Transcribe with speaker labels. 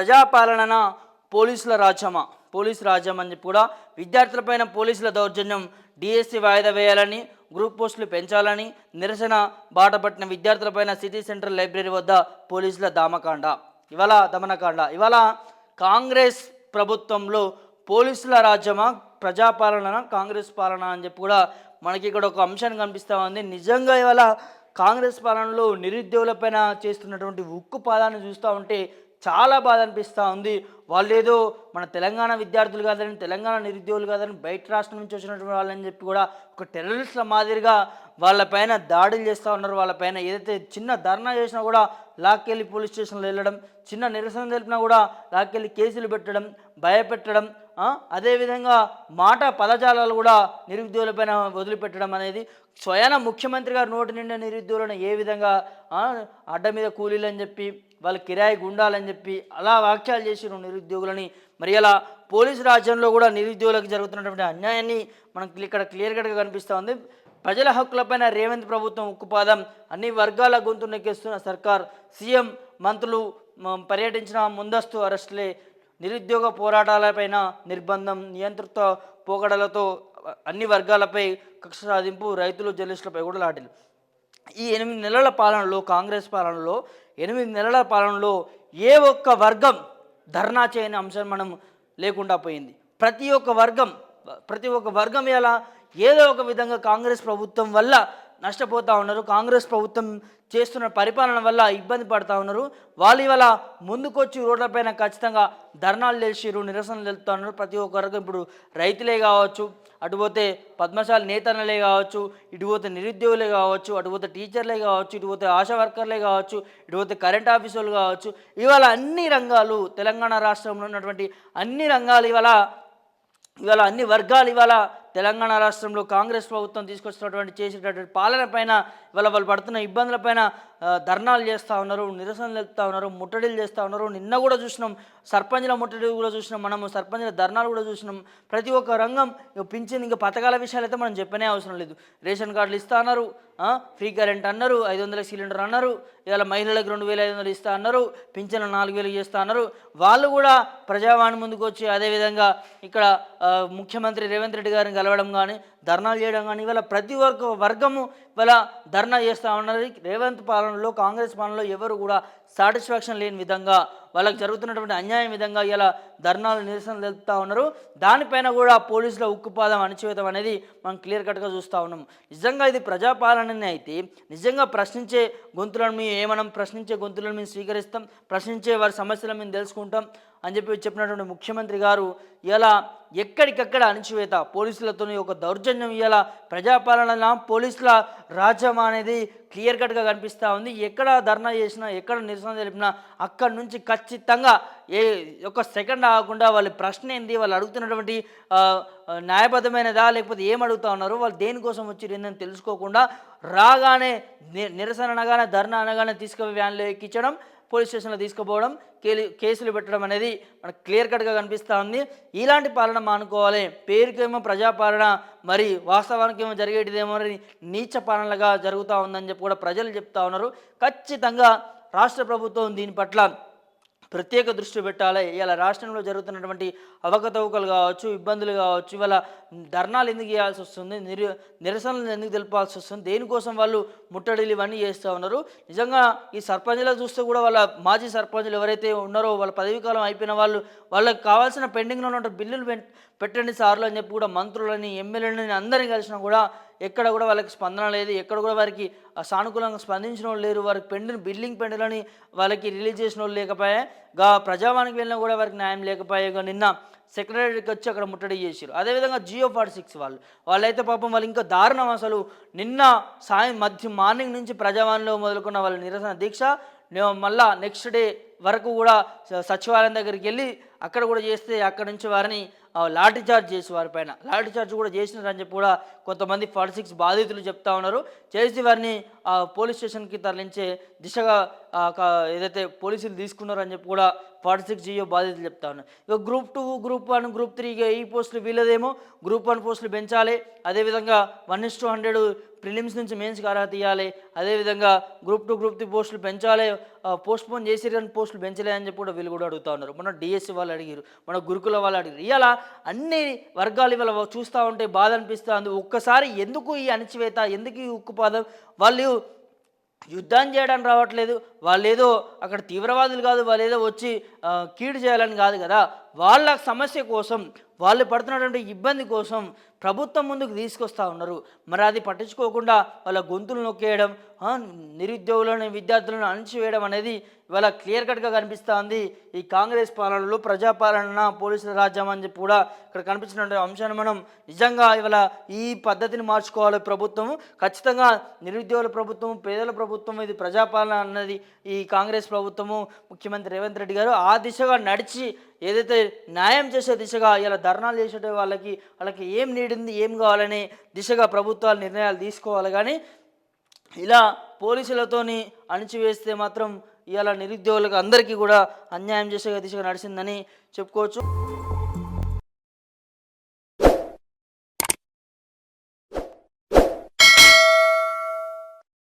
Speaker 1: ప్రజాపాలన పోలీసుల రాజ్యమా? పోలీసు రాజ్యం అని చెప్పి కూడా విద్యార్థులపైన పోలీసుల దౌర్జన్యం డిఎస్సి వాయిదా వేయాలని గ్రూప్ పోస్టులు పెంచాలని నిరసన బాట పట్టిన విద్యార్థులపైన సిటీ సెంట్రల్ లైబ్రరీ వద్ద పోలీసుల దామకాండ. ఇవాళ దమనకాండ. ఇవాళ కాంగ్రెస్ ప్రభుత్వంలో పోలీసుల రాజ్యమా? ప్రజాపాలన కాంగ్రెస్ పాలన అని చెప్పి కూడా మనకి ఇక్కడ ఒక అంశం కనిపిస్తూ ఉంది. నిజంగా ఇవాళ కాంగ్రెస్ పాలనలో నిరుద్యోగులపైన చేస్తున్నటువంటి ఉక్కు పాదాన్ని చూస్తూ ఉంటే చాలా బాధ అనిపిస్తూ ఉంది. వాళ్ళు ఏదో మన తెలంగాణ విద్యార్థులు కాదని తెలంగాణ నిరుద్యోగులు కాదని బయట రాష్ట్రం నుంచి వచ్చినటువంటి వాళ్ళని చెప్పి కూడా ఒక టెర్రరిస్ట్ల మాదిరిగా వాళ్ళపైన దాడులు చేస్తూ ఉన్నారు. వాళ్ళపైన ఏదైతే చిన్న ధర్నా చేసినా కూడా లాక్కెళ్ళి పోలీస్ స్టేషన్లో వెళ్ళడం చిన్న నిరసన తెలిపినా కూడా లాక్కెళ్ళి కేసులు పెట్టడం భయపెట్టడం అదేవిధంగా మాట పదజాలాలు కూడా నిరుద్యోగులపైన వదిలిపెట్టడం అనేది స్వయాన ముఖ్యమంత్రి గారు నోటి నిండా నిరుద్యోగులను ఏ విధంగా అడ్డ మీద కూలీలు అని చెప్పి వాళ్ళ కిరాయి గుండాలని చెప్పి అలా వాక్యాలు చేసిన నిరుద్యోగులని. మరి అలా పోలీసు రాజ్యంలో కూడా నిరుద్యోగులకు జరుగుతున్నటువంటి అన్యాయాన్ని మనకి ఇక్కడ క్లియర్ కట్గా కనిపిస్తూ ఉంది. ప్రజల హక్కులపైన రేవంత్ ప్రభుత్వం ఉక్కుపాదం అన్ని వర్గాల గొంతు నెక్కేస్తున్న సర్కార్ సీఎం మంత్రులు పర్యటించిన ముందస్తు అరెస్టులే నిరుద్యోగ పోరాటాలపైన నిర్బంధం నియంత్రిత పోకడలతో అన్ని వర్గాలపై కక్ష సాధింపు రైతులు జర్నలిస్టులపై కూడా లాటిలు ఈ ఎనిమిది నెలల పాలనలో కాంగ్రెస్ పాలనలో ఎనిమిది నెలల పాలనలో ఏ ఒక్క వర్గం ధర్నా చేయని అంశం మనం లేకుండా పోయింది. ప్రతి ఒక్క వర్గం ప్రతి ఒక్క వర్గం ఎలా? ఏదో ఒక విధంగా కాంగ్రెస్ ప్రభుత్వం వల్ల నష్టపోతూ ఉన్నారు. కాంగ్రెస్ ప్రభుత్వం చేస్తున్న పరిపాలన వల్ల ఇబ్బంది పడతా ఉన్నారు. వాళ్ళు ఇవాళ ముందుకొచ్చి రోడ్లపైన ఖచ్చితంగా ధర్నాలు తెలిసిరు నిరసనలు వెళ్తూ ఉన్నారు. ప్రతి ఒక్క వర్గం ఇప్పుడు రైతులే కావచ్చు అటుపోతే పద్మశాల నేతలే కావచ్చు ఇటుపోతే నిరుద్యోగులే కావచ్చు అటుపోతే టీచర్లే కావచ్చు ఇటుపోతే ఆశా వర్కర్లే కావచ్చు ఇటుపోతే కరెంట్ ఆఫీసులు కావచ్చు ఇవాళ అన్ని రంగాలు తెలంగాణ రాష్ట్రంలో ఉన్నటువంటి అన్ని రంగాలు ఇవాళ ఇవాళ అన్ని వర్గాలు ఇవాళ తెలంగాణ రాష్ట్రంలో కాంగ్రెస్ ప్రభుత్వం తీసుకొచ్చినటువంటి చేసేటటువంటి పాలన పైన ఇవాళ వాళ్ళు పడుతున్న ఇబ్బందులపైన ధర్నాలు చేస్తూ ఉన్నారు నిరసనలు తెలుపుతా ఉన్నారు ముట్టడిలు చేస్తూ ఉన్నారు. నిన్న కూడా చూసినాం సర్పంచ్ల ముట్టడి కూడా చూసినాం మనము సర్పంచ్ల ధర్నాలు కూడా చూసినాం. ప్రతి ఒక్క రంగం పింఛన్ ఇంకా పథకాల విషయాలు అయితే మనం చెప్పనే అవసరం లేదు. రేషన్ కార్డులు ఇస్తా అన్నారు ఫ్రీ కరెంట్ అన్నారు ఐదు వందల సిలిండర్ అన్నారు ఇవాళ మహిళలకు రెండు వేల ఐదు వందలు ఇస్తా అన్నారు పింఛన్ నాలుగు వేలు చేస్తా అన్నారు. వాళ్ళు కూడా ప్రజావాణి ముందుకు వచ్చి అదేవిధంగా ఇక్కడ ముఖ్యమంత్రి రేవంత్ రెడ్డి గారిని కలవడం కానీ ధర్నాలు చేయడం కానీ ఇవాళ ప్రతి ఒక్క వర్గము ఇవాళ ధర్నా చేస్తూ ఉన్నది. రేవంత్ పాలనలో కాంగ్రెస్ పాలనలో ఎవరు కూడా సాటిస్ఫాక్షన్ లేని విధంగా వాళ్ళకి జరుగుతున్నటువంటి అన్యాయం విధంగా ఇలా ధర్నాలు నిరసనలు తెలుపుతూ ఉన్నారు. దానిపైన కూడా పోలీసుల ఉక్కుపాదం అణచివేతం అనేది మనం క్లియర్ కట్గా చూస్తూ ఉన్నాం. నిజంగా ఇది ప్రజాపాలననే అయితే నిజంగా ప్రశ్నించే గొంతులను మేము ఏమనం ప్రశ్నించే గొంతులను మేము స్వీకరిస్తాం ప్రశ్నించే వారి సమస్యలను మేము తెలుసుకుంటాం. అని చెప్పి చెప్పినటువంటి ముఖ్యమంత్రి గారు ఇలా ఎక్కడికక్కడ అణచివేత. పోలీసులతో ఒక దౌర్జన్యం ఇలా ప్రజాపాలన పోలీసుల రాజ్యం అనేది క్లియర్ కట్గా కనిపిస్తూ ఉంది. ఎక్కడ ధర్నా చేసినా ఎక్కడ నిరసన తెలిపినా అక్కడి నుంచి ఖచ్చితంగా ఏ ఒక సెకండ్ ఆగకుండా వాళ్ళ ప్రశ్న ఏంది వాళ్ళు అడుగుతున్నటువంటి న్యాయబద్ధమైనదా లేకపోతే ఏం అడుగుతా ఉన్నారు వాళ్ళు దేనికోసం వచ్చి ఏందని తెలుసుకోకుండా రాగానే నిరసన అనగానే ధర్నా అనగానే తీసుకుపోయి వ్యాన్లో ఎక్కించడం పోలీస్ స్టేషన్లో తీసుకుపోవడం కేసులు పెట్టడం అనేది మనకు క్లియర్ కట్గా కనిపిస్తూ ఉంది. ఇలాంటి పాలన మానుకోవాలి. పేరుకేమో ప్రజాపాలన మరి వాస్తవానికి ఏమో జరిగేటిదేమో అని నీచ పాలనలుగా జరుగుతూ ఉందని చెప్పి కూడా ప్రజలు చెప్తా ఉన్నారు. ఖచ్చితంగా రాష్ట్ర ప్రభుత్వం దీని పట్ల ప్రత్యేక దృష్టి పెట్టాలి? ఇలా రాష్ట్రంలో జరుగుతున్నటువంటి అవకతవకలు కావచ్చు ఇబ్బందులు కావచ్చు ఇవాళ ధర్నాలు ఎందుకు చేయాల్సి వస్తుంది? నిరు నిరసనలు ఎందుకు తెలిపాల్సి వస్తుంది? దేనికోసం వాళ్ళు ముట్టడిలు ఇవన్నీ చేస్తూ ఉన్నారు? నిజంగా ఈ సర్పంచ్లు చూస్తే కూడా వాళ్ళ మాజీ సర్పంచ్లు ఎవరైతే ఉన్నారో వాళ్ళ పదవీ కాలం అయిపోయిన వాళ్ళు వాళ్ళకి కావాల్సిన పెండింగ్లో ఉన్న బిల్లులు పెట్టండి సార్లు అని చెప్పి కూడా మంత్రులని ఎమ్మెల్యేలని అందరిని కలిసినా కూడా ఎక్కడ కూడా వాళ్ళకి స్పందన లేదు. ఎక్కడ కూడా వారికి సానుకూలంగా స్పందించిన వాళ్ళు లేరు. వారికి పెండిన బిల్డింగ్ పెండులని వాళ్ళకి రిలీజ్ చేసిన వాళ్ళు లేకపోయా గా ప్రజావానికి వెళ్ళినా కూడా వారికి న్యాయం లేకపోయా నిన్న సెక్రటరీకి వచ్చి అక్కడ ముట్టడి చేశారు అదేవిధంగా జియో ఫార్టీ సిక్స్ వాళ్ళు వాళ్ళైతే పాపం వాళ్ళు ఇంకా దారుణం అసలు. నిన్న సాయం మధ్య మార్నింగ్ నుంచి ప్రజావాణిలో మొదలుకున్న వాళ్ళ నిరసన దీక్ష మళ్ళా నెక్స్ట్ డే వరకు కూడా సచివాలయం దగ్గరికి వెళ్ళి అక్కడ కూడా చేస్తే అక్కడ నుంచి వారిని లాఠీ చార్జ్ చేసి వారిపైన లాఠీ చార్జ్ కూడా చేసినారని చెప్పి కూడా కొంతమంది ఫార్టీ సిక్స్ బాధితులు చెప్తా ఉన్నారు. చేసి వారిని ఆ, పోలీస్ స్టేషన్కి తరలించే దిశగా ఏదైతే పోలీసులు తీసుకున్నారని చెప్పి కూడా ఫార్టీ సిక్స్ జియో బాధ్యతలు చెప్తా ఇక group two group one group three ఇక ఈ పోస్టులు వీళ్ళదేమో. గ్రూప్ వన్ పోస్టులు పెంచాలి. అదేవిధంగా one is to hundred prelims నుంచి మెయిన్స్కి అర్హత ఇవ్వాలి అదేవిధంగా గ్రూప్ టూ గ్రూప్ త్రీ పోస్టులు పెంచాలి. పోస్ట్ పోన్ చేసి కానీ పోస్టులు పెంచలే అని చెప్పి కూడా వీళ్ళు కూడా అడుగుతూ ఉన్నారు. మన డిఎస్సి వాళ్ళు అడిగారు మన గురుకుల వాళ్ళు అడిగారు ఇలా అన్ని వర్గాలు ఇవాళ చూస్తూ ఉంటే బాధ అనిపిస్తుంది ఒక్కసారి ఎందుకు ఈ అణచివేత? ఎందుకు ఈ ఉక్కుపాదం? వాళ్ళు యుద్ధాన్ని చేయడానికి రావట్లేదు. వాళ్ళు ఏదో అక్కడ తీవ్రవాదులు కాదు వాళ్ళు ఏదో వచ్చి కీడు చేయాలని కాదు కదా. వాళ్ళ సమస్య కోసం వాళ్ళు పడుతున్నటువంటి ఇబ్బంది కోసం ప్రభుత్వం ముందుకు తీసుకొస్తా ఉన్నారు. మరి అది పట్టించుకోకుండా వాళ్ళ గొంతులు నొక్కేయడం నిరుద్యోగులను విద్యార్థులను అణచివేయడం అనేది ఇవాళ క్లియర్ కట్గా కనిపిస్తూ ఉంది ఈ కాంగ్రెస్ పాలనలో ప్రజాపాలన పోలీసుల రాజ్యం అని చెప్పి కూడా ఇక్కడ కనిపించినటువంటి అంశాన్ని మనం నిజంగా ఇవాళ ఈ పద్ధతిని మార్చుకోవాలి ప్రభుత్వం. ఖచ్చితంగా నిరుద్యోగుల ప్రభుత్వం పేదల ప్రభుత్వం ఇది ప్రజాపాలన అన్నది ఈ కాంగ్రెస్ ప్రభుత్వము. ముఖ్యమంత్రి రేవంత్ రెడ్డి గారు ఆ దిశగా నడిచి ఏదైతే న్యాయం చేసే దిశగా ఇలా ధర్నాలు చేసే వాళ్ళకి వాళ్ళకి ఏం నీడింది ఏం కావాలనే దిశగా ప్రభుత్వాలు నిర్ణయాలు తీసుకోవాలి. కానీ ఇలా పోలీసులతోని అణిచివేస్తే మాత్రం ఇవాళ నిరుద్యోగులకు అందరికీ కూడా అన్యాయం చేసే దిశగా నడిచిందని చెప్పుకోవచ్చు.